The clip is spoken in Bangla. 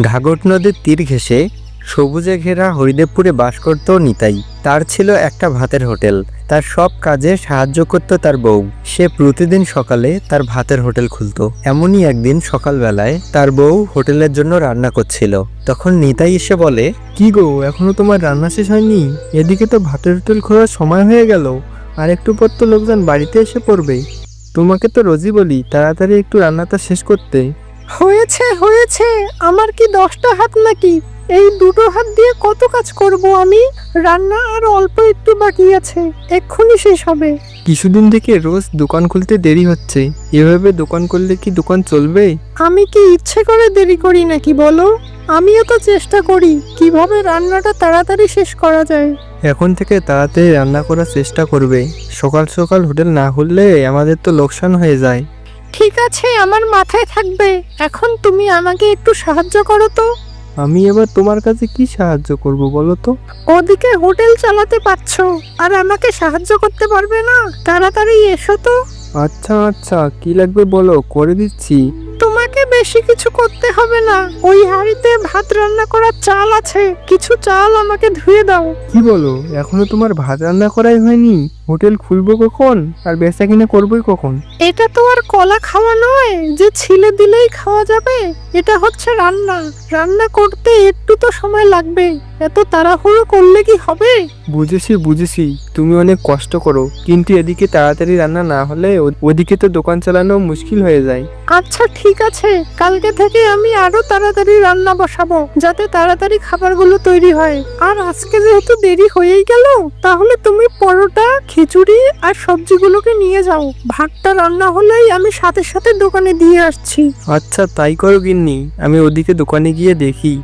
ঘাগট নদীর তীর ঘেঁষে সবুজে ঘেরা হরিদেবপুরে বাস করত নিতাই। তার ছিল একটা ভাতের হোটেল। তার সব কাজে সাহায্য করত তার বউ। সে প্রতিদিন সকালে তার ভাতের হোটেল খুলতো। এমনই একদিন সকালবেলায় তার বউ হোটেলের জন্য রান্না করছিল। তখন নিতাই এসে বলে, কি গো, এখনও তোমার রান্না শেষ হয়নি? এদিকে তো ভাতের হোটেল খোলার সময় হয়ে গেল। আর একটু পর তো লোকজন বাড়িতে এসে পড়বে। তোমাকে তো রোজই বলি, তাড়াতাড়ি একটু রান্নাটা শেষ করতে। হয়েছে হয়েছে। আমার কি দশটা হাত নাকি? এই দুটো হাত দিয়ে কত কাজ করব আমি? রান্না আর অল্প একটু বাকি আছে। এক্ষুনি শেষ হবে। কিছুদিন থেকে রোজ দোকান খুলতে দেরি হচ্ছে। এভাবে দোকান করলে কি দোকান চলবে? আমি কি ইচ্ছে করে দেরি করি নাকি বলো? আমিও তো চেষ্টা করি কীভাবে রান্নাটা তাড়াতাড়ি শেষ করা যায়। এখন থেকে তাড়াতাড়ি রান্না করার চেষ্টা করবে। সকাল সকাল হোটেল না খুললে আমাদের তো লোকসান হয়ে যায়। ঠিক আছে আমার মাথায় থাকবে। এখন তুমি আমাকে একটু সাহায্য করো তো। আমি এবার তোমার কাছে কি সাহায্য করব বলো তো? ওদিকে হোটেল চালাতে পারছ আর আমাকে সাহায্য করতে পারবে না? তাড়াতাড়ি এসো তো। আচ্ছা আচ্ছা কি লাগবে বলো? করে দিচ্ছি। তোমাকে বেশি কিছু করতে হবে না। ওই হাঁড়িতে ভাত রান্না করার চাল আছে। কিছু চাল আমাকে ধুয়ে দাও। কি বলো? এখনও তোমার ভাত রান্না করাই হয়নি? হোটেল খুলবো কখন? আর বেচা কিনা করবোই কখন? এটা তো আর কলা খাওয়া নয়। যে ছিলে দিলেই খাওয়া যাবে এটা হচ্ছে রান্না। রান্না করতে একটু তো সময় লাগবে। এত তাড়াহুড়ো করলে কি হবে? বুঝেছি বুঝেছি। তুমি অনেক কষ্ট করো। কিন্তু এদিকে তাড়াতাড়ি রান্না না হলে ওদিকে তো দোকান চালানো মুশকিল হয়ে যায়। আচ্ছা ঠিক আছে। কালকে থেকে আমি আরও তাড়াতাড়ি রান্না বসাবো যাতে তাড়াতাড়ি খাবারগুলো তৈরি হয়। আর আজকে যেহেতু দেরি হয়েই গেল তাহলে তুমি পরোটা খিচুড়ি আর সবজিগুলোকে নিয়ে যাও। ভাতটা রান্না হলেই আমি সাথে সাথে দোকানে দিয়ে আসছি। আচ্ছা তাই করো গিন্নি। আমি ওদিকে দোকানে গিয়ে দেখি।